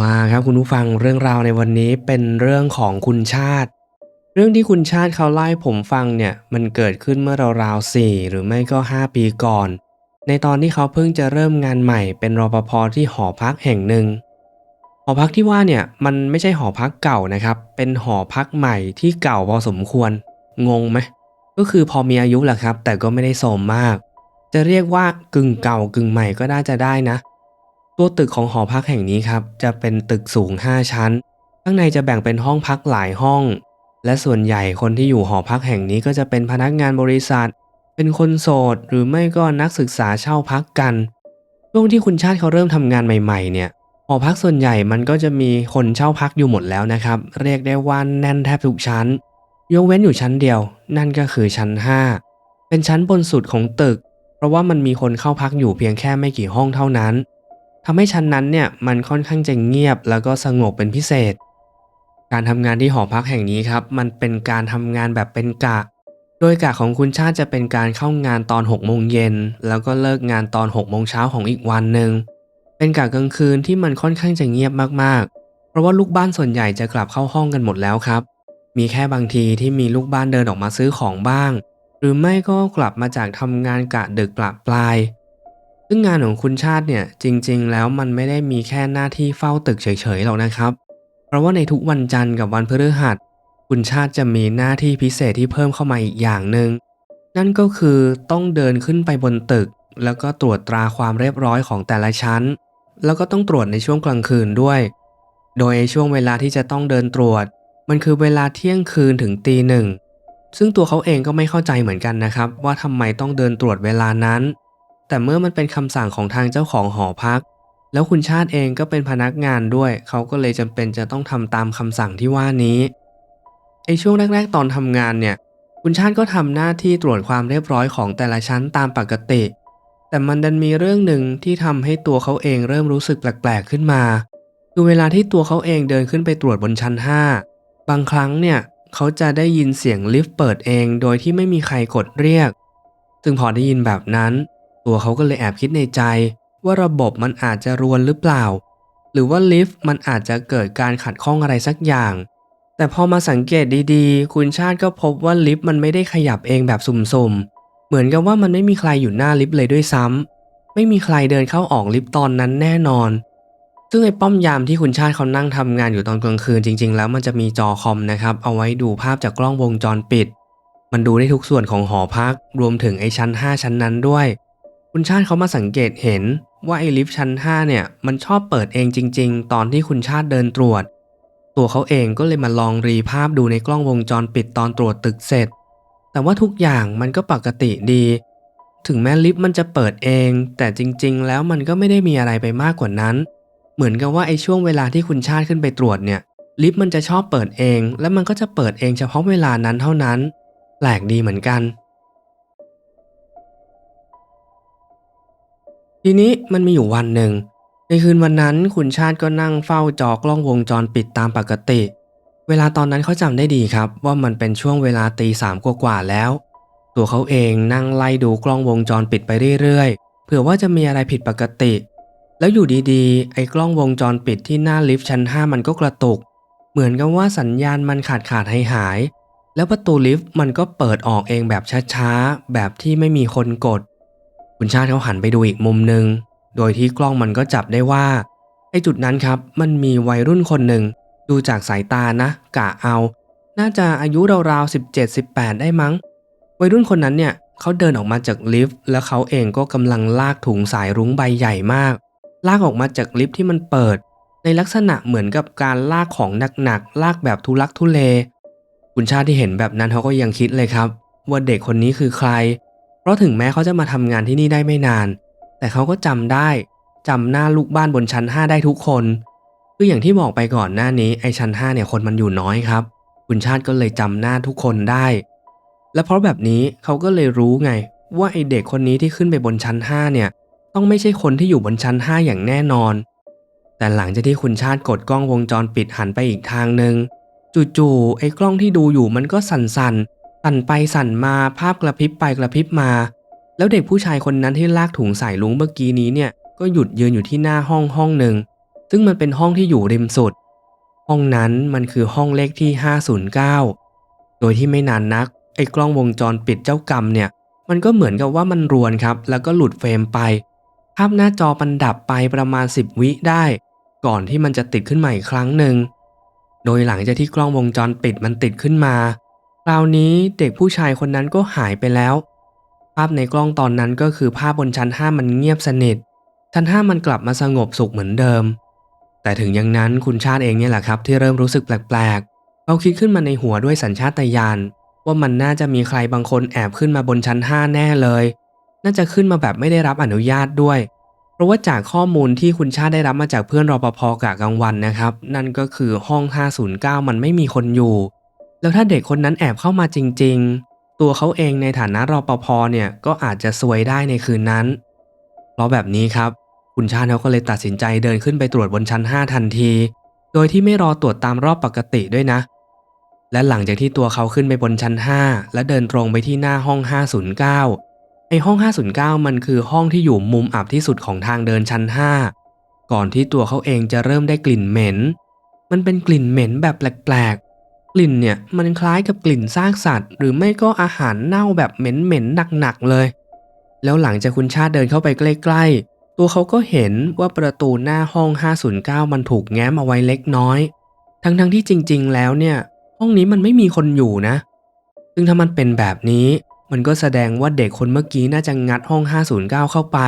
มาครับคุณผู้ฟังเรื่องราวในวันนี้เป็นเรื่องของคุณชาติ เรื่องที่คุณชาติเขาเล่ผมฟังเนี่ยมันเกิดขึ้นเมื่อราวๆสี่หรือไม่ก็ 5 ปีก่อน ในตอนที่เขาเพิ่งจะเริ่มงานใหม่ เป็นรปภที่หอพักแห่งหนึ่งหอพักที่ว่าเนี่ยมันไม่ใช่หอพักเก่านะครับ เป็นหอพักใหม่ที่เก่าพอสมควร งงไหมก็คือพอมีอายุแหละครับ แต่ก็ไม่ได้โสมมาก จะเรียกว่ากึ่งเก่ากึ่งใหม่ก็น่าจะได้นะ ตัวตึกของหอพักแห่งนี้ครับ จะเป็นตึกสูง 5 ชั้น ข้างในจะแบ่งเป็นห้องพักหลายห้อง และส่วนใหญ่คนที่อยู่หอพักแห่งนี้ก็จะเป็นพนักงานบริษัท เป็นคนโสด หรือไม่ก็นักศึกษาเช่าพักกัน ช่วงที่คุณชาติเขาเริ่มทำงานใหม่ ๆ เนี่ย หอพักส่วนใหญ่มันก็จะมีคนเช่าพักอยู่หมดแล้วนะครับ เรียกได้ว่าแน่นแทบทุกชั้น ยกเว้นอยู่ชั้นเดียว นั่นก็คือชั้น 5 เป็นชั้นบนสุดของตึก เพราะว่ามันมีคนเข้าพักอยู่เพียงแค่ไม่กี่ห้องเท่านั้น ทำให้ชั้นนั้นเนี่ยมันค่อนข้างจะเงียบแล้วก็สงบเป็นพิเศษ การทำงานที่หอพักแห่งนี้ครับ มันเป็นการทำงานแบบเป็นกะ โดยกะของคุณชาติจะเป็นการเข้างานตอน6โมงเย็นแล้วก็เลิกงานตอน6โมงเช้าของอีกวันหนึ่งเป็นกะกลางคืนที่มันค่อนข้างจะเงียบมากๆ เพราะว่าลูกบ้านส่วนใหญ่จะกลับเข้าห้องกันหมดแล้วครับ มีแค่บางทีที่มีลูกบ้านเดินออกมาซื้อของบ้าง หรือไม่ก็กลับมาจากทำงานกะดึกปละปลาย ซึ่งงานของคุณชาติเนี่ยจริงๆ แล้วมันไม่ได้มีแค่หน้าที่เฝ้าตึกเฉยๆหรอกนะครับ เพราะว่าในทุกวันจันทร์กับวันพฤหัส คุณชาติจะมีหน้าที่พิเศษที่เพิ่มเข้ามาอีกอย่างหนึ่งนั่นก็คือต้องเดินขึ้นไปบนตึก แล้วก็ตรวจตราความเรียบร้อยของแต่ละชั้น แล้วก็ต้องตรวจในช่วงกลางคืนด้วย โดยช่วงเวลาที่จะต้องเดินตรวจ มันคือเวลาเที่ยงคืนถึงตีหนึ่งซึ่งตัวเขาเองก็ไม่เข้าใจเหมือนกันนะครับ ว่าทำไมต้องเดินตรวจเวลานั้น แต่เมื่อมันเป็นคำสั่งของทางเจ้าของหอพัก แล้วคุณชาติเองก็เป็นพนักงานด้วย เขาก็เลยจำเป็นจะต้องทำตามคำสั่งที่ว่านี้ไอช่วงแรกๆ ตอนทำงานเนี่ย คุณชาติก็ทำหน้าที่ตรวจความเรียบร้อยของแต่ละชั้นตามปกติ แต่มันดันมีเรื่องหนึ่งที่ทำให้ตัวเขาเองเริ่มรู้สึกแปลกๆขึ้นมา คือเวลาที่ตัวเขาเองเดินขึ้นไปตรวจบนชั้น 5 บางครั้งเนี่ยเขาจะได้ยินเสียงลิฟต์เปิดเองโดยที่ไม่มีใครกดเรียก ซึ่งพอได้ยินแบบนั้น ตัวเขาก็เลยแอบคิดในใจ ว่าระบบมันอาจจะรวนหรือเปล่า หรือว่าลิฟต์มันอาจจะเกิดการขัดข้องอะไรสักอย่าง แต่พอมาสังเกตดีๆ คุณชาติก็พบว่าลิฟต์มันไม่ได้ขยับเองแบบสุ่มๆ เหมือนกับว่ามันไม่มีใครอยู่หน้าลิฟต์เลยด้วยซ้ำไม่มีใครเดินเข้าออกลิฟต์ตอนนั้นแน่นอน ซึ่งไอ้ป้อมยามที่คุณชาติเขานั่งทำงานอยู่ตอนกลางคืนจริง ๆ แล้วมันจะมีจอคอมนะครับเอาไว้ดูภาพจากกล้องวงจรปิด มันดูได้ทุกส่วนของหอพัก รวมถึงไอ้ชั้น 5 ชั้นนั้นด้วย คุณชาติเขามาสังเกตเห็นว่าไอลิฟต์ชั้น 5 เนี่ย มันชอบเปิดเองจริง ๆ ตอนที่คุณชาติเดินตรวจ ตัวเขาเองก็เลยมาลองรีภาพดูในกล้องวงจรปิดตอนตรวจตึกเสร็จ แต่ว่าทุกอย่างมันก็ปกติดี ถึงแม้ลิฟต์มันจะเปิดเอง แต่จริง ๆ แล้วมันก็ไม่ได้มีอะไรไปมากกว่านั้น เหมือนกับว่าไอ้ช่วงเวลาที่คุณชาติขึ้นไปตรวจเนี่ย ลิฟต์มันจะชอบเปิดเอง แล้วมันก็จะเปิดเองเฉพาะเวลานั้นเท่านั้น แปลกดีเหมือนกัน ทีนี้มันมีอยู่วันหนึ่ง ในคืนวันนั้นคุณชาติก็นั่งเฝ้าจอกล้องวงจรปิดตามปกติ เวลาตอนนั้นเขาจำได้ดีครับ ว่ามันเป็นช่วงเวลาตีสามกว่าๆแล้ว ตัวเขาเองนั่งไล่ดูกล้องวงจรปิดไปเรื่อยๆเผื่อว่าจะมีอะไรผิดปกติ แล้วอยู่ดีๆ ไอ้กล้องวงจรปิดที่หน้าลิฟต์ชั้น 5 มันก็กระตุก เหมือนกับว่าสัญญาณมันขาดขาดหายหายแล้วประตูลิฟต์มันก็เปิดออกเองแบบช้าๆ แบบที่ไม่มีคนกด คุณชาติเขาหันไปดูอีกมุมหนึ่งโดยที่กล้องมันก็จับได้ว่าไอ้จุดนั้นครับ มันมีวัยรุ่นคนหนึ่งดูจากสายตานะ กะเอา น่าจะอายุราวๆ17-18 ได้มั้ง วัยรุ่นคนนั้นเนี่ยเขาเดินออกมาจากลิฟต์แล้วเขาเองก็กำลังลากถุงสายรุ้งใบใหญ่มาก ลากออกมาจากลิฟต์ที่มันเปิด ในลักษณะเหมือนกับการลากของหนักๆลากแบบทุลักทุเล คุณชาติที่เห็นแบบนั้นเขาก็ยังคิดเลยครับ ว่าเด็กคนนี้คือใคร เพราะถึงแม้เขาจะมาทำงานที่นี่ได้ไม่นาน แต่เขาก็จำได้จำหน้าลูกบ้านบนชั้น 5 ได้ทุกคน คืออย่างที่บอกไปก่อนหน้านี้ไอ้ชั้น 5 เนี่ยคนมันอยู่น้อยครับ คุณชาติก็เลยจำหน้าทุกคนได้ และเพราะแบบนี้เขาก็เลยรู้ไง ว่าไอเด็กคนนี้ที่ขึ้นไปบนชั้น 5 เนี่ย ต้องไม่ใช่คนที่อยู่บนชั้น 5 อย่างแน่นอน แต่หลังจากที่คุณชาติกดกล้องวงจรปิดหันไปอีกทางหนึ่งจู่ๆไอ้กล้องที่ดูอยู่มันก็สั่นๆ สั่นไปสั่นมาภาพกระพริบไปกระพริบมา แล้วเด็กผู้ชายคนนั้นที่ลากถุงใส่ลุงเมื่อกี้นี้เนี่ยก็หยุดยืนอยู่ที่หน้าห้องห้องหนึ่ง ซึ่งมันเป็นห้องที่อยู่ริมสุด ห้องนั้นมันคือห้องเลขที่ 509 โดยที่ไม่นานนัก ไอ้กล้องวงจรปิดเจ้ากรรมเนี่ย มันก็เหมือนกับว่ามันรวนครับ แล้วก็หลุดเฟรมไป ภาพหน้าจอมันดับไปประมาณ 10 วิได้ ก่อนที่มันจะติดขึ้นมาอีกครั้งหนึ่ง โดยหลังจากที่กล้องวงจรปิดมันติดขึ้นมา คราวนี้เด็กผู้ชายคนนั้นก็หายไปแล้ว ภาพในกล้องตอนนั้นก็คือภาพบนชั้น5มันเงียบสนิท ชั้น5มันกลับมาสงบสุขเหมือนเดิม แต่ถึงอย่างนั้นคุณชาติเองเนี่ยแหละครับ ที่เริ่มรู้สึกแปลกๆเขาคิดขึ้นมาในหัวด้วยสัญชาตญาณว่ามันน่าจะมีใครบางคนแอบขึ้นมาบนชั้น5แน่เลย น่าจะขึ้นมาแบบไม่ได้รับอนุญาตด้วย เพราะว่าจากข้อมูลที่คุณชาติได้รับมาจากเพื่อนรอปภกะกลางวันนะครับ นั่นก็คือห้อง 509 มันไม่มีคนอยู่ แล้วถ้าเด็กคนนั้นแอบเข้ามาจริง ๆ ตัวเขาเองในฐานะรปภเนี่ยก็อาจจะซวยได้ในคืนนั้น เพราะแบบนี้ครับ คุณชาติเขาก็เลยตัดสินใจเดินขึ้นไปตรวจบนชั้น 5 ทันที โดยที่ไม่รอตรวจตามรอบปกติด้วยนะ และหลังจากที่ตัวเขาขึ้นไปบนชั้น 5 และเดินตรงไปที่หน้าห้อง 509 ไอห้อง 509 มันคือห้องที่อยู่มุมอับที่สุดของทางเดินชั้น 5 ก่อนที่ตัวเขาเองจะเริ่มได้กลิ่นเหม็น มันเป็นกลิ่นเหม็นแบบแปลก กลิ่นเนี่ยมันคล้ายกับกลิ่นซากสัตว์ หรือไม่ก็อาหารเน่าแบบเหม็นๆหนักๆเลย แล้วหลังจากคุณชาติเดินเข้าไปใกล้ๆ ตัวเขาก็เห็นว่าประตูหน้าห้อง 509 มันถูกแง้มเอาไว้เล็กน้อย ทั้งๆที่จริง ๆ แล้วเนี่ย ห้องนี้มันไม่มีคนอยู่นะ ซึ่งถ้ามันเป็นแบบนี้มันก็แสดงว่าเด็กคนเมื่อกี้น่าจะงัดห้อง 509 เข้าไป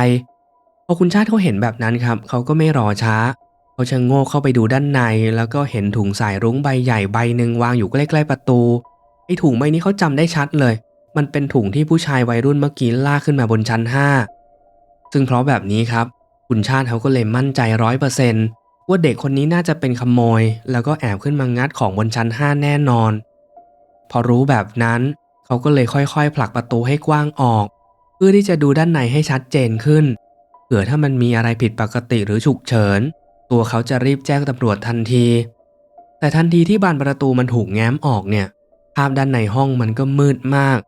พอคุณชาติเขาเห็นแบบนั้นครับ เขาก็ไม่รอช้า เขาชะโงกเข้าไปดูด้านใน แล้วก็เห็นถุงสายรุ้งใบใหญ่ใบหนึ่งวางอยู่ใกล้ๆประตู ไอ้ถุงใบนี้เขาจำได้ชัดเลย มันเป็นถุงที่ผู้ชายวัยรุ่นเมื่อกี้ลากขึ้นมาบนชั้น 5 ซึ่งเพราะแบบนี้ครับ คุณชาติเขาก็เลยมั่นใจร้อยเปอร์เซนต์ว่าเด็กคนนี้น่าจะเป็นขโมย แล้วก็แอบขึ้นมางัดของบนชั้น 5 แน่นอน พอรู้แบบนั้น เขาก็เลยค่อยๆ ผลักประตูให้กว้างออก เพื่อที่จะดูด้านในให้ชัดเจนขึ้นเผื่อถ้ามันมีอะไรผิดปกติหรือฉุกเฉิน ตัวเขาจะรีบแจ้งตำรวจทันที แต่ทันทีที่บานประตูมันถูกแง้มออกเนี่ย ภาพด้านในห้องมันก็มืดมาก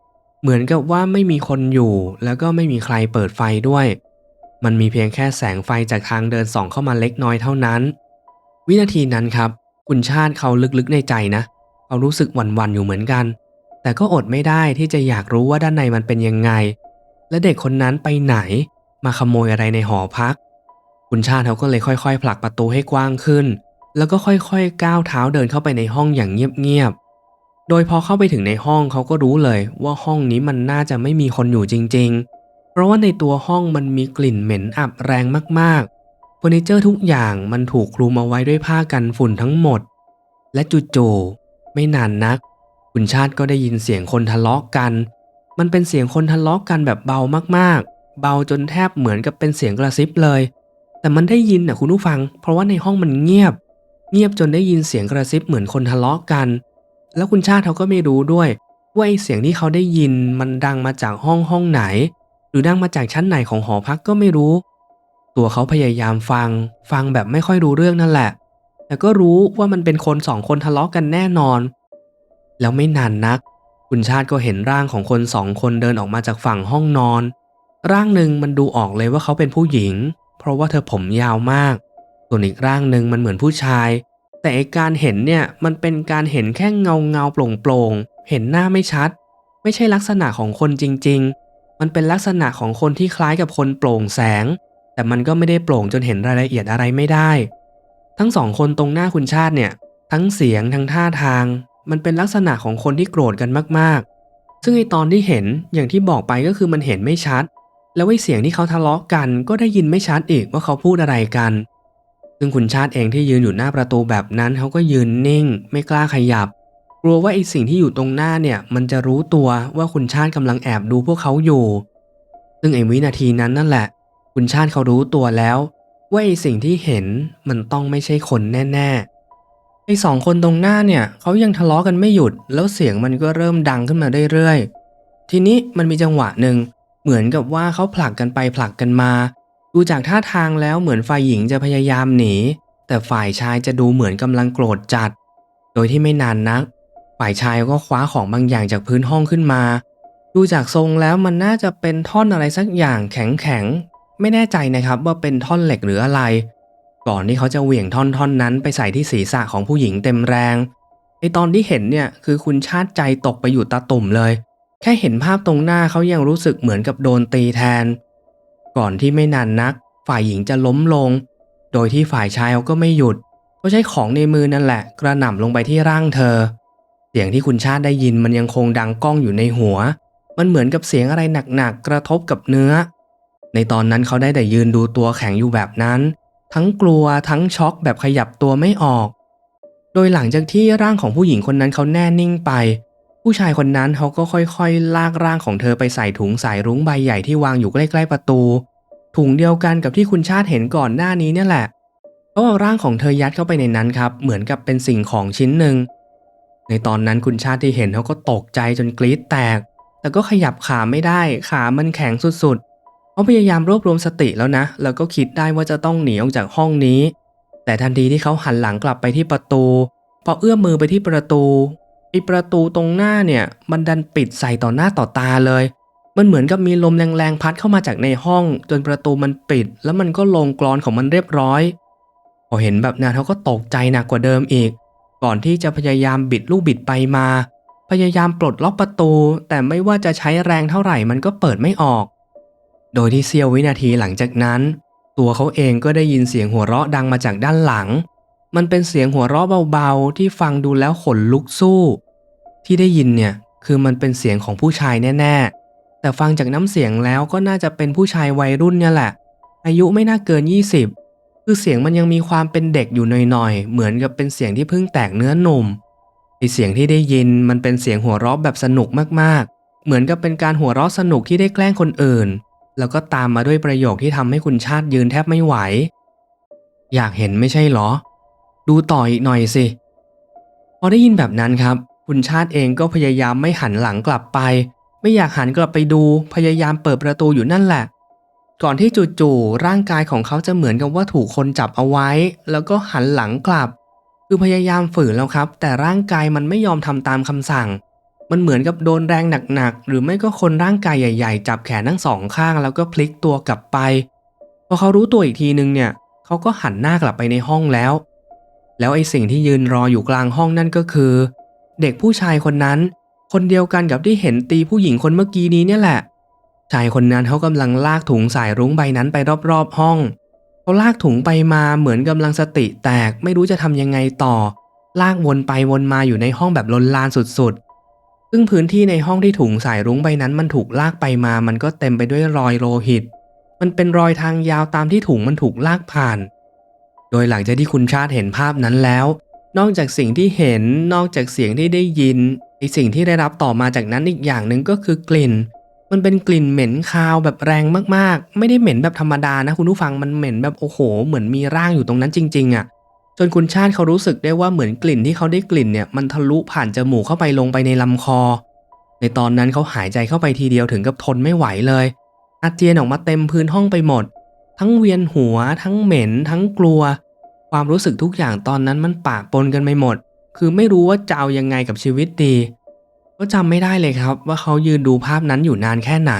เหมือนกับว่าไม่มีคนอยู่ แล้วก็ไม่มีใครเปิดไฟด้วย มันมีเพียงแค่แสงไฟจากทางเดินส่องเข้ามาเล็กน้อยเท่านั้น วินาทีนั้นครับ คุณชาติเขาลึกๆในใจนะ เขารู้สึกหวั่นๆอยู่เหมือนกัน แต่ก็อดไม่ได้ที่จะอยากรู้ว่าด้านในมันเป็นยังไง และเด็กคนนั้นไปไหน มาขโมยอะไรในหอพัก คุณชาติเขาก็เลยค่อยๆ ผลักประตูให้กว้างขึ้น แล้วก็ค่อยๆ ก้าวเท้าเดินเข้าไปในห้องอย่างเงียบๆ โดยพอเข้าไปถึงในห้องเขาก็รู้เลยว่าห้องนี้มันน่าจะไม่มีคนอยู่จริง ๆ เพราะว่าในตัวห้องมันมีกลิ่นเหม็นอับแรงมากๆเฟอร์นิเจอร์ทุกอย่างมันถูกคลุมเอาไว้ด้วยผ้ากันฝุ่นทั้งหมด และจู่ๆไม่นานนัก คุณชาติก็ได้ยินเสียงคนทะเลาะกัน มันเป็นเสียงคนทะเลาะกันแบบเบามากๆ เบาจนแทบเหมือนกับเป็นเสียงกระซิบเลย แต่มันได้ยินนะคุณผู้ฟัง เพราะว่าในห้องมันเงียบ เงียบจนได้ยินเสียงกระซิบเหมือนคนทะเลาะกัน แล้วคุณชาติเขาก็ไม่รู้ด้วยว่าไอเสียงที่เขาได้ยินมันดังมาจากห้องห้องไหน หรือดังมาจากชั้นไหนของหอพักก็ไม่รู้ ตัวเขาพยายามฟัง ฟังแบบไม่ค่อยรู้เรื่องนั่นแหละ แต่ก็รู้ว่ามันเป็นคนสองคนทะเลาะกันแน่นอน แล้วไม่นานนัก คุณชาติก็เห็นร่างของคนสองคนเดินออกมาจากฝั่งห้องนอน ร่างหนึ่งมันดูออกเลยว่าเขาเป็นผู้หญิง เพราะว่าเธอผมยาวมาก ส่วนอีกร่างหนึ่งมันเหมือนผู้ชาย แต่การเห็นเนี่ยมันเป็นการเห็นแค่เงาเงาโปร่งโปร่งเห็นหน้าไม่ชัด ไม่ใช่ลักษณะของคนจริง ๆ มันเป็นลักษณะของคนที่คล้ายกับคนโปร่งแสง แต่มันก็ไม่ได้โปร่งจนเห็นรายละเอียดอะไรไม่ได้ ทั้งสองคนตรงหน้าคุณชาติเนี่ยทั้งเสียงทั้งท่าทาง มันเป็นลักษณะของคนที่โกรธกันมากๆ ซึ่งไอตอนที่เห็นอย่างที่บอกไปก็คือมันเห็นไม่ชัด แล้วไอ้เสียงที่เขาทะเลาะกันก็ได้ยินไม่ชัดอีกว่าเขาพูดอะไรกัน ซึ่งคุณชาติเองที่ยืนอยู่หน้าประตูแบบนั้นเขาก็ยืนนิ่ง ไม่กล้าขยับ กลัวว่าไอ้สิ่งที่อยู่ตรงหน้าเนี่ย มันจะรู้ตัวว่าคุณชาติกำลังแอบดูพวกเขาอยู่ ซึ่งไอ้วินาทีนั้นนั่นแหละ คุณชาติเขารู้ตัวแล้ว ว่าไอ้สิ่งที่เห็นมันต้องไม่ใช่คนแน่ ๆไอ้สองคนตรงหน้าเนี่ยเขายังทะเลาะกันไม่หยุด แล้วเสียงมันก็เริ่มดังขึ้นมาเรื่อยๆ ทีนี้มันมีจังหวะหนึ่ง เหมือนกับว่าเขาผลักกันไปผลักกันมา ดูจากท่าทางแล้วเหมือนฝ่ายหญิงจะพยายามหนี แต่ฝ่ายชายจะดูเหมือนกำลังโกรธจัด โดยที่ไม่นานนัก ฝ่ายชายก็คว้าของบางอย่างจากพื้นห้องขึ้นมา ดูจากทรงแล้วมันน่าจะเป็นท่อนอะไรสักอย่างแข็งๆไม่แน่ใจนะครับว่าเป็นท่อนเหล็กหรืออะไรกก่อนที่เขาจะเหวี่ยงท่อนท่อนนั้นไปใส่ที่ศีรษะของผู้หญิงเต็มแรงในตอนที่เห็นเนี่ยคือคุณชาติใจตกไปอยู่ตาตุ่มเลย แค่เห็นภาพตรงหน้าเขายังรู้สึกเหมือนกับโดนตีแทน ก่อนที่ไม่นานนัก ฝ่ายหญิงจะล้มลง โดยที่ฝ่ายชายเขาก็ไม่หยุดเขาใช้ของในมือนั่นแหละ กระหน่ำลงไปที่ร่างเธอ เสียงที่คุณชาติได้ยินมันยังคงดังก้องอยู่ในหัว มันเหมือนกับเสียงอะไรหนักๆกระทบกับเนื้อ ในตอนนั้นเขาได้แต่ยืนดูตัวแข็งอยู่แบบนั้น ทั้งกลัวทั้งช็อกแบบขยับตัวไม่ออก โดยหลังจากที่ร่างของผู้หญิงคนนั้นเขาแน่นิ่งไป ผู้ชายคนนั้นเขาก็ค่อยๆ ลากร่างของเธอไปใส่ถุงสายรุ้งใบใหญ่ที่วางอยู่ใกล้ๆประตู ถุงเดียวกันกับที่คุณชาติเห็นก่อนหน้านี้เนี่ยแหละเขาเอาร่างของเธอยัดเข้าไปในนั้นครับ เหมือนกับเป็นสิ่งของชิ้นหนึ่ง ในตอนนั้นคุณชาติที่เห็นเขาก็ตกใจจนกรีดแตก แต่ก็ขยับขาไม่ได้ ขามันแข็งสุดๆเขาพยายามรวบรวมสติแล้วนะ แล้วก็คิดได้ว่าจะต้องหนีออกจากห้องนี้ แต่ทันทีที่เขาหันหลังกลับไปที่ประตู พอเอื้อมมือไปที่ประตู อประตูตรงหน้าเนี่ยมันดันปิดใส่ต่อหน้าต่อตาเลย มันเหมือนกับมีลมแรงๆพัดเข้ามาจากในห้อง จนประตูมันปิด แล้วมันก็ลงกรอนของมันเรียบร้อยพอเห็นแบบนั้นเขาก็ตกใจหนักกว่าเดิมอีก ก่อนที่จะพยายามบิดลูกบิดไปมา พยายามปลดล็อกประตู แต่ไม่ว่าจะใช้แรงเท่าไหร่มันก็เปิดไม่ออก โดยที่เสี้ยววินาทีหลังจากนั้น ตัวเขาเองก็ได้ยินเสียงหัวเราะดังมาจากด้านหลัง มันเป็นเสียงหัวเราะเบาๆ ที่ฟังดูแล้วขนลุกสู้ ที่ได้ยินเนี่ยคือมันเป็นเสียงของผู้ชายแน่ๆ แต่ฟังจากน้ำเสียงแล้วก็น่าจะเป็นผู้ชายวัยรุ่นเนี่ยแหละ อายุไม่น่าเกิน 20 คือเสียงมันยังมีความเป็นเด็กอยู่หน่อยๆ เหมือนกับเป็นเสียงที่เพิ่งแตกเนื้อหนุ่มไอเสียงที่ได้ยินมันเป็นเสียงหัวเราะแบบสนุกมากๆ เหมือนกับเป็นการหัวเราะสนุกที่ได้แกล้งคนอื่น แล้วก็ตามมาด้วยประโยคที่ทำให้คุณชาติยืนแทบไม่ไหว อยากเห็นไม่ใช่เหรอ ดูต่ออีกหน่อยสิ พอได้ยินแบบนั้นครับ คุณชาติเองก็พยายามไม่หันหลังกลับไป ไม่อยากหันกลับไปดูพยายามเปิดประตูอยู่นั่นแหละ ก่อนที่จู่ๆร่างกายของเขาจะเหมือนกับว่าถูกคนจับเอาไว้ แล้วก็หันหลังกลับ คือพยายามฝืนแล้วครับ แต่ร่างกายมันไม่ยอมทำตามคำสั่ง มันเหมือนกับโดนแรงหนักๆหรือไม่ก็คนร่างกายใหญ่ ๆ จับแขนทั้งสองข้าง แล้วก็พลิกตัวกลับไปพอเขารู้ตัวอีกทีนึงเนี่ยเขาก็หันหน้ากลับไปในห้องแล้ว แล้วไอ้สิ่งที่ยืนรออยู่กลางห้องนั่นก็คือ เด็กผู้ชายคนนั้น คนเดียวกันกับที่เห็นตีผู้หญิงคนเมื่อกี้นี้เนี่ยแหละ ชายคนนั้นเขากำลังลากถุงสายรุ้งใบนั้นไปรอบๆห้องเขาลากถุงไปมาเหมือนกำลังสติแตกไม่รู้จะทำยังไงต่อ ลากวนไปวนมาอยู่ในห้องแบบลนลานสุดๆ ซึ่งพื้นที่ในห้องที่ถุงสายรุ้งใบนั้นมันถูกลากไปมา มันก็เต็มไปด้วยรอยโลหิต มันเป็นรอยทางยาวตามที่ถุงมันถูกลากผ่าน โดยหลังจากที่คุณชาติเห็นภาพนั้นแล้ว นอกจากสิ่งที่เห็นนอกจากเสียงที่ได้ยินไอสิ่งที่ได้รับต่อมาจากนั้นอีกอย่างหนึ่งก็คือกลิ่น มันเป็นกลิ่นเหม็นคาวแบบแรงมากๆ ไม่ได้เหม็นแบบธรรมดานะคุณผู้ฟังมันเหม็นแบบโอ้โห เหมือนมีร่างอยู่ตรงนั้นจริง ๆอะ่ะจนคุณชาติเขารู้สึกได้ว่าเหมือนกลิ่นที่เขาได้กลิ่นเนี่ยมันทะลุผ่านจมูกเข้าไปลงไปในลำคอ ในตอนนั้นเขาหายใจเข้าไปทีเดียวถึงกับทนไม่ไหวเลยอาเจียนออกมาเต็มพื้นห้องไปหมด ทั้งเวียนหัว ทั้งเหม็น ทั้งกลัว ความรู้สึกทุกอย่างตอนนั้นมันปะปนกันไปหมด คือไม่รู้ว่าจะเอายังไงกับชีวิตดี ก็จำไม่ได้เลยครับ ว่าเขายืนดูภาพนั้นอยู่นานแค่ไหน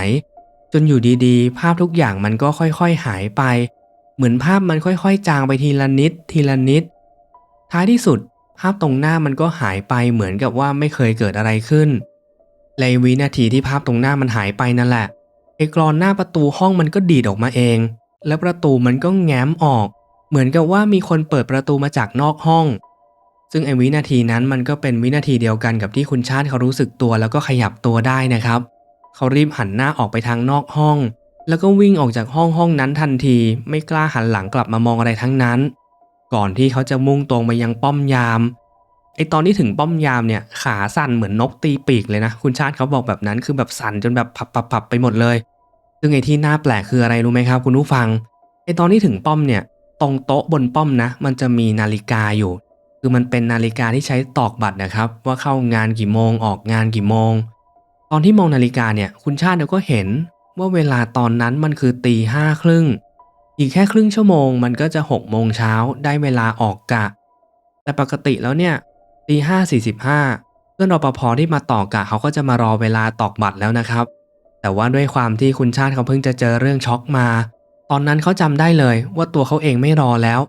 จนอยู่ดีๆ ภาพทุกอย่างมันก็ค่อยๆหายไป เหมือนภาพมันค่อยๆ จางไปทีละนิด ทีละนิด ท้ายที่สุด ภาพตรงหน้ามันก็หายไปเหมือนกับว่าไม่เคยเกิดอะไรขึ้นในวินาทีที่ภาพตรงหน้ามันหายไปนั่นแหละไอ้กรอนหน้าประตูห้องมันก็ดีดออกมาเอง แล้วประตูมันก็แง้มออก เหมือนกับว่ามีคนเปิดประตูมาจากนอกห้อง ซึ่งไอ้วินาทีนั้นมันก็เป็นวินาทีเดียวกันกับที่คุณชาติเขารู้สึกตัวแล้วก็ขยับตัวได้นะครับ เขารีบหันหน้าออกไปทางนอกห้อง แล้วก็วิ่งออกจากห้องห้องนั้นทันที ไม่กล้าหันหลังกลับมามองอะไรทั้งนั้น ก่อนที่เขาจะมุ่งตรงไปยังป้อมยามไอตอนที่ถึงป้อมยามเนี่ยขาสั่นเหมือนนกตีปีกเลยนะ คุณชาติเขาบอกแบบนั้นคือแบบสั่นจนแบบผับๆๆไปหมดเลย ซึ่งไอที่น่าแปลกคืออะไรรู้ไหมครับ คุณผู้ฟังไอตอนที่ถึงป้อมเนี่ย ตรงโต๊ะบนป้อมนะ มันจะมีนาฬิกาอยู่ คือมันเป็นนาฬิกาที่ใช้ตอกบัตรนะครับ ว่าเข้างานกี่โมงออกงานกี่โมง ตอนที่มองนาฬิกาเนี่ย คุณชาติเนี่ยก็เห็นว่าเวลาตอนนั้นมันคือตีห้าครึ่งอีกแค่ครึ่งชั่วโมงมันก็จะหกโมงเช้าได้เวลาออกกะ แต่ปกติแล้วเนี่ยตีห้าสี่สิบห้าเพื่อนรปภที่มาต่อกะเขาก็จะมารอเวลาตอกบัตรแล้วนะครับ แต่ว่าด้วยความที่คุณชาติเขาเพิ่งจะเจอเรื่องช็อกมา ตอนนั้นเขาจำได้เลยว่าตัวเขาเองไม่รอแล้ว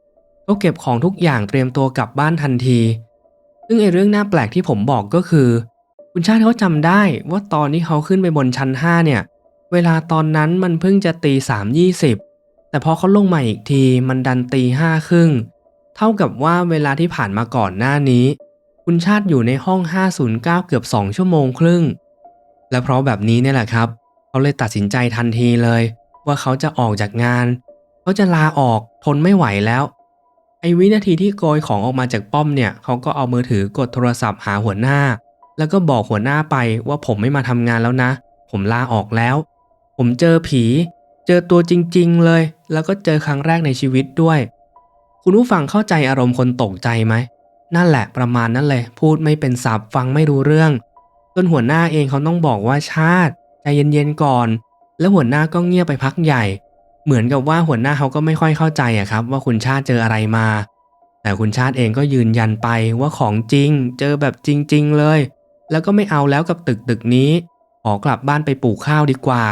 ก็เก็บของทุกอย่างเตรียมตัวกลับบ้านทันที ซึ่งไอ้เรื่องน่าแปลกที่ผมบอกก็คือ คุณชาติเขาจำได้ว่าตอนที่เขาขึ้นไปบนชั้น 5 เนี่ย เวลาตอนนั้นมันเพิ่งจะตีสามยี่สิบแต่พอเขาลงมาอีกทีมันดันตีห้าครึ่ง เท่ากับว่าเวลาที่ผ่านมาก่อนหน้านี้ คุณชาติอยู่ในห้อง 509 เกือบ 2 ชั่วโมงครึ่ง และเพราะแบบนี้เนี่ยแหละครับ เขาเลยตัดสินใจทันทีเลย ว่าเขาจะออกจากงาน เขาจะลาออกทนไม่ไหวแล้ว ไอ้วินาทีที่โกยของออกมาจากป้อมเนี่ยเขาก็เอามือถือกดโทรศัพท์หาหัวหน้า แล้วก็บอกหัวหน้าไปว่าผมไม่มาทำงานแล้วนะ ผมลาออกแล้ว ผมเจอผี เจอตัวจริง ๆ เลย แล้วก็เจอครั้งแรกในชีวิตด้วย คุณผู้ฟังเข้าใจอารมณ์คนตกใจไหมนั่นแหละประมาณนั้นเลย พูดไม่เป็นสับฟังไม่รู้เรื่องจนหัวหน้าเองเขาต้องบอกว่าชาติ ใจเย็นๆก่อน แล้วหัวหน้าก็เงียบไปพักใหญ่ เหมือนกับว่าหัวหน้าเขาก็ไม่ค่อยเข้าใจอะครับ ว่าคุณชาติเจออะไรมา แต่คุณชาติเองก็ยืนยันไปว่าของจริง เจอแบบจริง ๆ เลย แล้วก็ไม่เอาแล้วกับตึกตึกนี้ขอกลับบ้านไปปลูกข้าวดีกว่า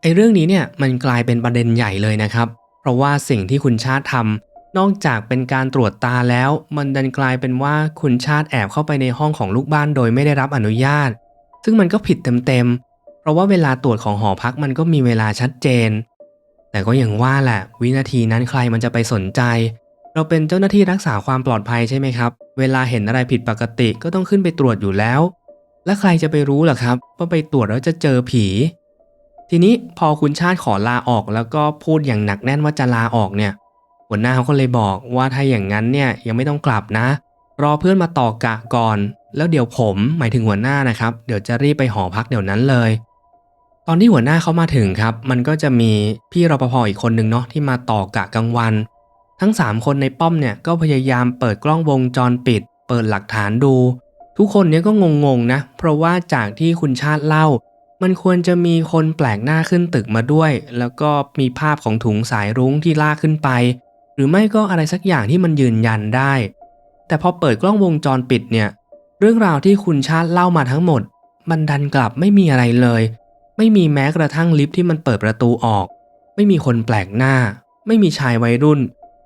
ไอ้เรื่องนี้เนี่ยมันกลายเป็นประเด็นใหญ่เลยนะครับ เพราะว่าสิ่งที่คุณชาติทำนอกจากเป็นการตรวจตาแล้ว มันดันกลายเป็นว่าคุณชาติแอบเข้าไปในห้องของลูกบ้านโดยไม่ได้รับอนุญาต ซึ่งมันก็ผิดเต็มๆ เพราะว่าเวลาตรวจของหอพักมันก็มีเวลาชัดเจน แต่ก็อย่างว่าแหละ วินาทีนั้นใครมันจะไปสนใจ เราเป็นเจ้าหน้าที่รักษาความปลอดภัยใช่ไหมครับ เวลาเห็นอะไรผิดปกติก็ต้องขึ้นไปตรวจอยู่แล้ว และใครจะไปรู้ล่ะครับว่าไปตรวจแล้วจะเจอผี ทีนี้พอคุณชาติขอลาออกแล้วก็พูดอย่างหนักแน่นว่าจะลาออกเนี่ย หัวหน้าเขาก็เลยบอกว่าถ้าอย่างนั้นเนี่ยยังไม่ต้องกลับนะ รอเพื่อนมาต่อกะก่อน แล้วเดี๋ยวผมหมายถึงหัวหน้านะครับ เดี๋ยวจะรีบไปหอพักเดี๋ยวนั้นเลย ตอนที่หัวหน้าเขามาถึงครับ มันก็จะมีพี่รปภอีกคนนึงเนาะที่มาต่อกะกลางวัน ทั้ง 3 คนในป้อมเนี่ยก็พยายามเปิดกล้องวงจรปิด เปิดหลักฐานดู ทุกคนเนี่ยก็งงๆนะ เพราะว่าจากที่คุณชาติเล่า มันควรจะมีคนแปลกหน้าขึ้นตึกมาด้วย แล้วก็มีภาพของถุงสายรุ้งที่ลากขึ้นไป หรือไม่ก็อะไรสักอย่างที่มันยืนยันได้ แต่พอเปิดกล้องวงจรปิดเนี่ย เรื่องราวที่คุณชาติเล่ามาทั้งหมด มันดันกลับไม่มีอะไรเลย ไม่มีแม้กระทั่งลิฟต์ที่มันเปิดประตูออก ไม่มีคนแปลกหน้า ไม่มีชายวัยรุ่น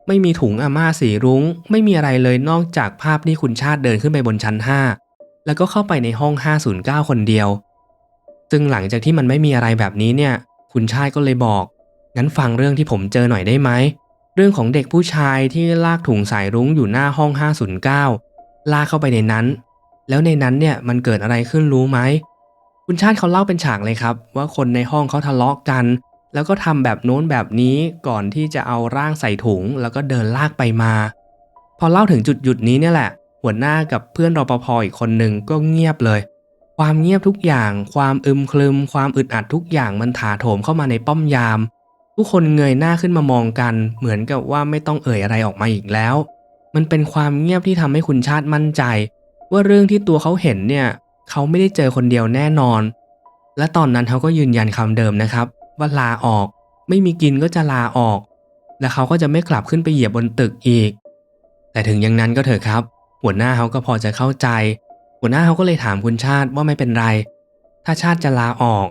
ไม่มีถุงอาม่าสีรุง้ง ไม่มีอะไรเลยนอกจากภาพที่คุณชาติเดินขึ้นไปบนชั้น 5 แล้วก็เข้าไปในห้อง 509 คนเดียว ซึ่งหลังจากที่มันไม่มีอะไรแบบนี้เนี่ย คุณชาติก็เลยบอก งั้นฟังเรื่องที่ผมเจอหน่อยได้ไหม เรื่องของเด็กผู้ชายที่ลากถุงสายรุ้งอยู่หน้าห้อง 509 ลากเข้าไปในนั้น แล้วในนั้นเนี่ยมันเกิดอะไรขึ้นรู้ไหม คุณชาติเขาเล่าเป็นฉากเลยครับ ว่าคนในห้องเขาทะเลาะกัน แล้วก็ทำแบบโน้นแบบนี้ก่อนที่จะเอาร่างใส่ถุง แล้วก็เดินลากไปมา พอเล่าถึงจุดหยุดนี้เนี่ยแหละ หัวหน้ากับเพื่อนรปภอีกคนหนึ่งก็เงียบเลย ความเงียบทุกอย่าง ความอึมครึม ความอึดอัดทุกอย่างมันถาโถมเข้ามาในป้อมยาม ทุกคนเงยหน้าขึ้นมามองกัน เหมือนกับว่าไม่ต้องเอ่ยอะไรออกมาอีกแล้ว มันเป็นความเงียบที่ทำให้คุณชาติมั่นใจ ว่าเรื่องที่ตัวเขาเห็นเนี่ย เขาไม่ได้เจอคนเดียวแน่นอน และตอนนั้นเขาก็ยืนยันคำเดิมนะครับ ว่าลาออก ไม่มีกินก็จะลาออก และเขาก็จะไม่กลับขึ้นไปเหยียบบนตึกอีก แต่ถึงอย่างนั้นก็เถอะครับ หัวหน้าเขาก็พอจะเข้าใจ หัวหน้าเขาก็เลยถามคุณชาติว่าไม่เป็นไร ถ้าชาติจะลาออก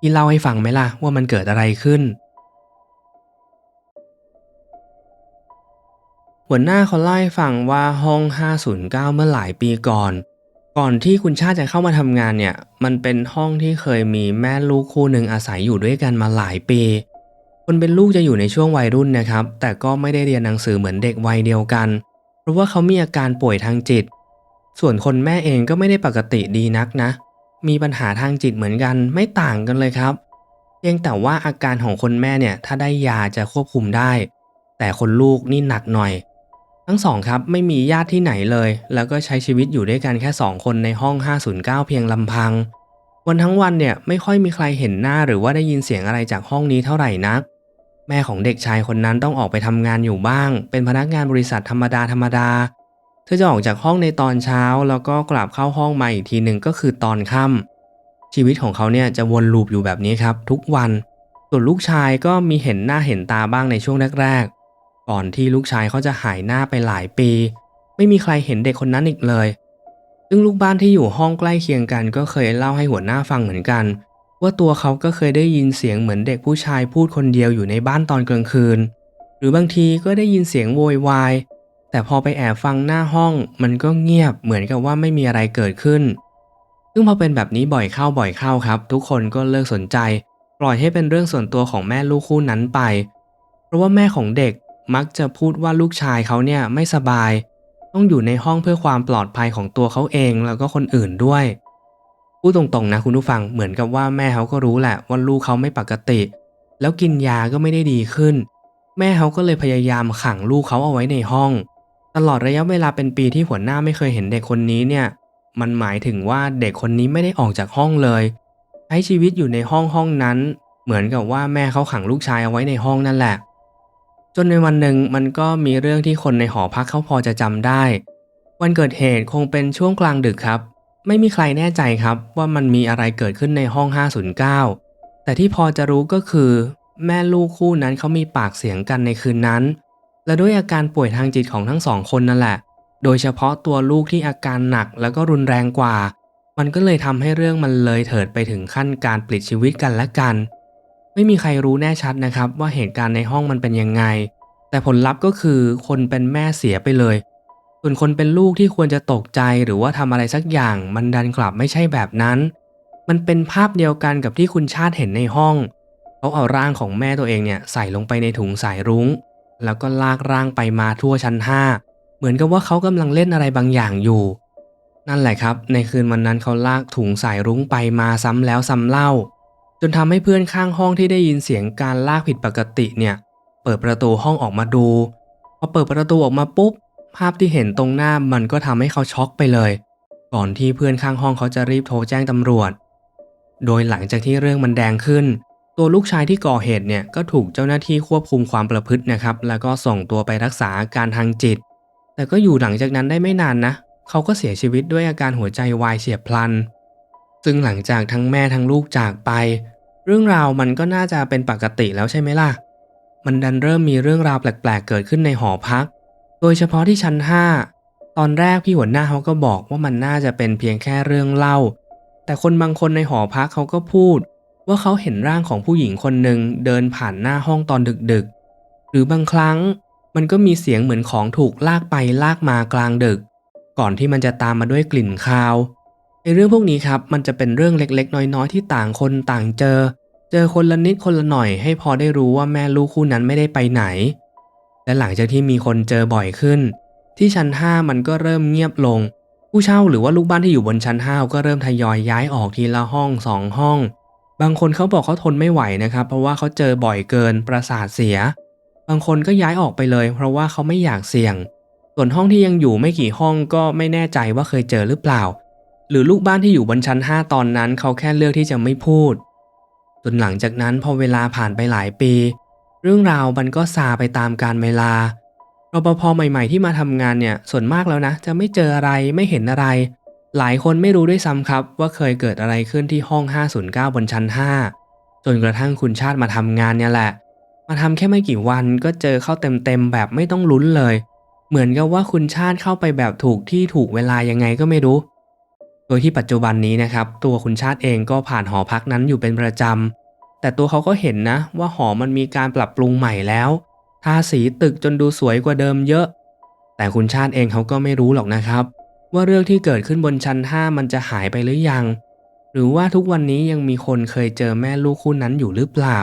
พี่เล่าให้ฟังไหมล่ะว่ามันเกิดอะไรขึ้น หัวหน้าเขาเล่าให้ฟังว่าห้อง 509 เมื่อหลายปีก่อน ก่อนที่คุณชาติจะเข้ามาทำงานเนี่ย มันเป็นห้องที่เคยมีแม่ลูกคู่หนึ่งอาศัยอยู่ด้วยกันมาหลายปี คนเป็นลูกจะอยู่ในช่วงวัยรุ่นนะครับ แต่ก็ไม่ได้เรียนหนังสือเหมือนเด็กวัยเดียวกัน เพราะว่าเขามีอาการป่วยทางจิต ส่วนคนแม่เองก็ไม่ได้ปกติดีนักนะ มีปัญหาทางจิตเหมือนกันไม่ต่างกันเลยครับ เพียงแต่ว่าอาการของคนแม่เนี่ยถ้าได้ยาจะควบคุมได้ แต่คนลูกนี่หนักหน่อย ทั้งสองครับไม่มีญาติที่ไหนเลย แล้วก็ใช้ชีวิตอยู่ด้วยกันแค่ 2 คนในห้อง 509 เพียงลำพัง วันทั้งวันเนี่ยไม่ค่อยมีใครเห็นหน้าหรือว่าได้ยินเสียงอะไรจากห้องนี้เท่าไหร่นัก แม่ของเด็กชายคนนั้นต้องออกไปทำงานอยู่บ้าง เป็นพนักงานบริษัทธรรมดาธรรมดาเธอจะออกจากห้องในตอนเช้า แล้วก็กลับเข้าห้องมาอีกทีหนึ่งก็คือตอนค่ำชีวิตของเขาเนี่ยจะวนลูปอยู่แบบนี้ครับทุกวัน ส่วนลูกชายก็มีเห็นหน้าเห็นตาบ้างในช่วงแรกๆ ก่อนที่ลูกชายเขาจะหายหน้าไปหลายปี ไม่มีใครเห็นเด็กคนนั้นอีกเลย ซึ่งลูกบ้านที่อยู่ห้องใกล้เคียงกัน ก็เคยเล่าให้หัวหน้าฟังเหมือนกัน ว่าตัวเขาก็เคยได้ยินเสียงเหมือนเด็กผู้ชายพูดคนเดียวอยู่ในบ้านตอนกลางคืน หรือบางทีก็ได้ยินเสียงโวยวายแต่พอไปแอบฟังหน้าห้อง มันก็เงียบเหมือนกับว่าไม่มีอะไรเกิดขึ้น ซึ่งพอเป็นแบบนี้บ่อยเข้าบ่อยเข้าครับ ทุกคนก็เลิกสนใจ ปล่อยให้เป็นเรื่องส่วนตัวของแม่ลูกคู่นั้นไป เพราะว่าแม่ของเด็ก มักจะพูดว่าลูกชายเขาเนี่ยไม่สบาย ต้องอยู่ในห้องเพื่อความปลอดภัยของตัวเขาเองแล้วก็คนอื่นด้วยพูดตรงๆนะคุณผู้ฟังเหมือนกับว่าแม่เขาก็รู้แหละว่าลูกเขาไม่ปกติ แล้วกินยาก็ไม่ได้ดีขึ้น แม่เขาก็เลยพยายามขังลูกเขาเอาไว้ในห้อง ตลอดระยะเวลาเป็นปีที่หัวหน้าไม่เคยเห็นเด็กคนนี้เนี่ย มันหมายถึงว่าเด็กคนนี้ไม่ได้ออกจากห้องเลยใช้ชีวิตอยู่ในห้องห้องนั้น เหมือนกับว่าแม่เขาขังลูกชายเอาไว้ในห้องนั่นแหละ จนในวันหนึ่งมันก็มีเรื่องที่คนในหอพักเขาพอจะจำได้ วันเกิดเหตุคงเป็นช่วงกลางดึกครับ ไม่มีใครแน่ใจครับว่ามันมีอะไรเกิดขึ้นในห้อง 509 แต่ที่พอจะรู้ก็คือ แม่ลูกคู่นั้นเขามีปากเสียงกันในคืนนั้น และด้วยอาการป่วยทางจิตของทั้งสองคนนั่นแหละ โดยเฉพาะตัวลูกที่อาการหนักแล้วก็รุนแรงกว่า มันก็เลยทำให้เรื่องมันเลยเถิดไปถึงขั้นการปลิดชีวิตกันและกัน ไม่มีใครรู้แน่ชัดนะครับ ว่าเหตุการณ์ในห้องมันเป็นยังไง แต่ผลลัพธ์ก็คือคนเป็นแม่เสียไปเลย ส่วนคนเป็นลูกที่ควรจะตกใจหรือว่าทำอะไรสักอย่างมันดันกลับไม่ใช่แบบนั้น มันเป็นภาพเดียวกันกับที่คุณชาติเห็นในห้องเขาเอาร่างของแม่ตัวเองเนี่ยใส่ลงไปในถุงสายรุง้ง แล้วก็ลากร่างไปมาทั่วชั้นห้าเหมือนกับว่าเขากำลังเล่นอะไรบางอย่างอยู่ นั่นแหละครับ ในคืนวันนั้นเขาลากถุงสายรุ้งไปมาซ้ำแล้วซ้ำเล่า จนทำให้เพื่อนข้างห้องที่ได้ยินเสียงการลากผิดปกติเนี่ย เปิดประตูห้องออกมาดูพอเปิดประตูออกมาปุ๊บ ภาพที่เห็นตรงหน้ามันก็ทำให้เขาช็อกไปเลย ก่อนที่เพื่อนข้างห้องเขาจะรีบโทรแจ้งตำรวจ โดยหลังจากที่เรื่องมันแดงขึ้น ตัวลูกชายที่ก่อเหตุเนี่ยก็ถูกเจ้าหน้าที่ควบคุมความประพฤตินะครับ แล้วก็ส่งตัวไปรักษาอาการทางจิต แต่ก็อยู่หลังจากนั้นได้ไม่นานนะ เขาก็เสียชีวิตด้วยอาการหัวใจวายเฉียบพลัน ซึ่งหลังจากทั้งแม่ทั้งลูกจากไป เรื่องราวมันก็น่าจะเป็นปกติแล้วใช่ไหมล่ะ มันดันเริ่มมีเรื่องราวแปลกๆ เกิดขึ้นในหอพัก โดยเฉพาะที่ชั้น 5 ตอนแรกพี่หัวหน้าเขาก็บอกว่ามันน่าจะเป็นเพียงแค่เรื่องเล่า แต่คนบางคนในหอพักเขาก็พูด ว่าเขาเห็นร่างของผู้หญิงคนหนึ่งเดินผ่านหน้าห้องตอนดึกๆ หรือบางครั้งมันก็มีเสียงเหมือนของถูกลากไปลากมากลางดึก ก่อนที่มันจะตามมาด้วยกลิ่นคาว เรื่องพวกนี้ครับมันจะเป็นเรื่องเล็กๆ น้อยๆ ที่ต่างคนต่างเจอ เจอคนละนิดคนละหน่อยให้พอได้รู้ว่าแม่ลูกคู่นั้นไม่ได้ไปไหน และหลังจากที่มีคนเจอบ่อยขึ้น ที่ชั้น 5 มันก็เริ่มเงียบลง ผู้เช่าหรือว่าลูกบ้านที่อยู่บนชั้น 5 ก็เริ่มทยอยย้ายออกทีละห้องสองห้อง บางคนเขาบอกเขาทนไม่ไหวนะครับ เพราะว่าเขาเจอบ่อยเกินประสาทเสีย บางคนก็ย้ายออกไปเลย เพราะว่าเขาไม่อยากเสี่ยง ส่วนห้องที่ยังอยู่ไม่กี่ห้องก็ไม่แน่ใจว่าเคยเจอหรือเปล่า หรือลูกบ้านที่อยู่บนชั้น 5 ตอนนั้นเขาแค่เลือกที่จะไม่พูดจนหลังจากนั้นพอเวลาผ่านไปหลายปี เรื่องราวมันก็ซาไปตามกาลเวลารปภใหม่ ๆ ที่มาทำงานเนี่ยส่วนมากแล้วนะ จะไม่เจออะไรไม่เห็นอะไร หลายคนไม่รู้ด้วยซ้ำครับ ว่าเคยเกิดอะไรขึ้นที่ห้อง 509 บนชั้น 5 จนกระทั่งคุณชาติมาทำงานเนี่ยแหละ มาทำแค่ไม่กี่วันก็เจอเข้าเต็มๆแบบไม่ต้องลุ้นเลย เหมือนกับว่าคุณชาติเข้าไปแบบถูกที่ถูกเวลายังไงก็ไม่รู้ โดยที่ปัจจุบันนี้นะครับ ตัวคุณชาติเองก็ผ่านหอพักนั้นอยู่เป็นประจำ แต่ตัวเขาก็เห็นนะ ว่าหอมันมีการปรับปรุงใหม่แล้วทาสีตึกจนดูสวยกว่าเดิมเยอะ แต่คุณชาติเองเขาก็ไม่รู้หรอกนะครับ ว่าเรื่องที่เกิดขึ้นบนชั้น 5 มันจะหายไปหรือยัง หรือว่าทุกวันนี้ยังมีคนเคยเจอแม่ลูกคู่นั้นอยู่หรือเปล่า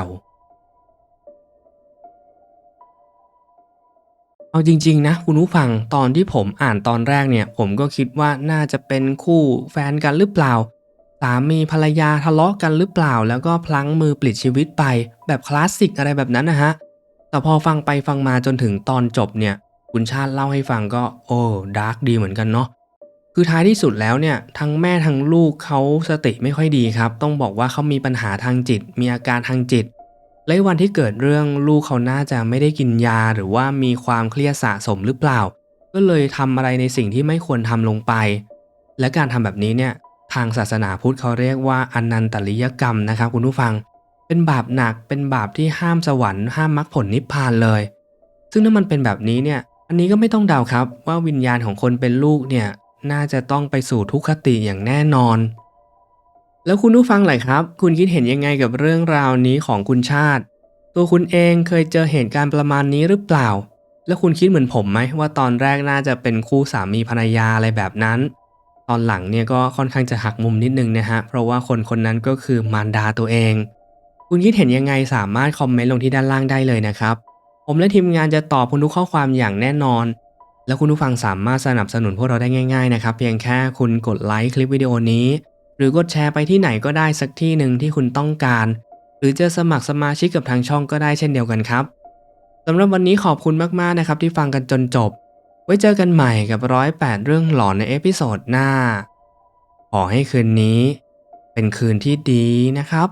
เอาจริงๆนะคุณผู้ฟังตอนที่ผมอ่านตอนแรกเนี่ย ผมก็คิดว่าน่าจะเป็นคู่แฟนกันหรือเปล่า สามีภรรยาทะเลาะกันหรือเปล่า แล้วก็พลั้งมือปลิดชีวิตไป แบบคลาสสิกอะไรแบบนั้นนะฮะ แต่พอฟังไปฟังมาจนถึงตอนจบเนี่ย คุณชาติเล่าให้ฟังก็โอ้ดาร์กดีเหมือนกันเนาะคือท้ายที่สุดแล้วเนี่ยทั้งแม่ทั้งลูกเขาสติไม่ค่อยดีครับ ต้องบอกว่าเขามีปัญหาทางจิต มีอาการทางจิต และวันที่เกิดเรื่องลูกเขาน่าจะไม่ได้กินยาหรือว่ามีความเครียดสะสมหรือเปล่า ก็เลยทำอะไรในสิ่งที่ไม่ควรทำลงไป และการทำแบบนี้เนี่ยทางศาสนาพุทธเขาเรียกว่าอนันตริยกรรมนะครับคุณผู้ฟัง เป็นบาปหนักเป็นบาปที่ห้ามสวรรค์ห้ามมรรคผลนิพพานเลย ซึ่งถ้ามันเป็นแบบนี้เนี่ยอันนี้ก็ไม่ต้องเดาครับว่าวิญญาณของคนเป็นลูกเนี่ยน่าจะต้องไปสู่ทุกขติอย่างแน่นอน แล้วคุณผู้ฟังหล่ครับ คุณคิดเห็นยังไงกับเรื่องราวนี้ของคุณชาติ ตัวคุณเองเคยเจอเหตุการณ์ประมาณนี้หรือเปล่า แล้วคุณคิดเหมือนผมไหมว่าตอนแรกน่าจะเป็นคู่สามีภรรยาอะไรแบบนั้น ตอนหลังเนี่ยก็ค่อนข้างจะหักมุมนิดนึงนะฮะ เพราะว่าคนคนนั้นก็คือมารดาตัวเอง คุณคิดเห็นยังไงสามารถคอมเมนต์ลงที่ด้านล่างได้เลยนะครับ ผมและทีมงานจะตอบคุณทุกข้อความอย่างแน่นอนแล้วคุณผู้ฟังสามารถสนับสนุนพวกเราได้ง่าย ๆ นะครับ เพียงแค่คุณกดไลค์คลิปวิดีโอนี้ หรือกดแชร์ไปที่ไหนก็ได้สักที่หนึ่งที่คุณต้องการ หรือจะสมัครสมาชิกกับทางช่องก็ได้เช่นเดียวกันครับสำหรับวันนี้ขอบคุณมากๆนะครับที่ฟังกันจนจบ ไว้เจอกันใหม่กับร้อยแปดเรื่องหลอนในเอพิโซดหน้า ขอให้คืนนี้ เป็นคืนที่ดีนะครับ